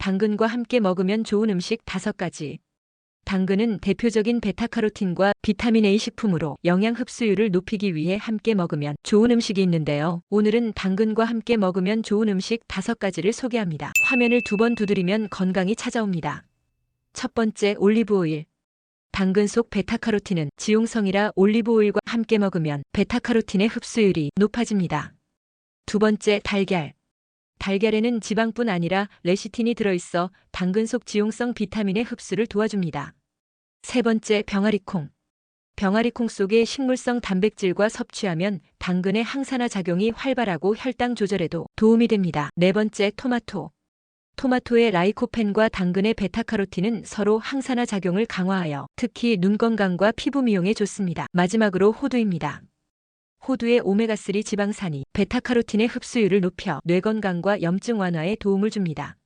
당근과 함께 먹으면 좋은 음식 5가지. 당근은 대표적인 베타카로틴과 비타민 A 식품으로 영양 흡수율을 높이기 위해 함께 먹으면 좋은 음식이 있는데요. 오늘은 당근과 함께 먹으면 좋은 음식 5가지를 소개합니다. 화면을 두 번 두드리면 건강이 찾아옵니다. 첫 번째 올리브 오일. 당근 속 베타카로틴은 지용성이라 올리브 오일과 함께 먹으면 베타카로틴의 흡수율이 높아집니다. 두 번째 달걀. 달걀에는 지방뿐 아니라 레시틴이 들어있어 당근 속 지용성 비타민의 흡수를 도와줍니다. 세 번째 병아리콩. 병아리콩 속의 식물성 단백질과 섭취하면 당근의 항산화 작용이 활발하고 혈당 조절에도 도움이 됩니다. 네 번째 토마토. 토마토의 라이코펜과 당근의 베타카로틴은 서로 항산화 작용을 강화하여 특히 눈 건강과 피부 미용에 좋습니다. 마지막으로 호두입니다. 호두의 오메가3 지방산이 베타카로틴의 흡수율을 높여 뇌 건강과 염증 완화에 도움을 줍니다.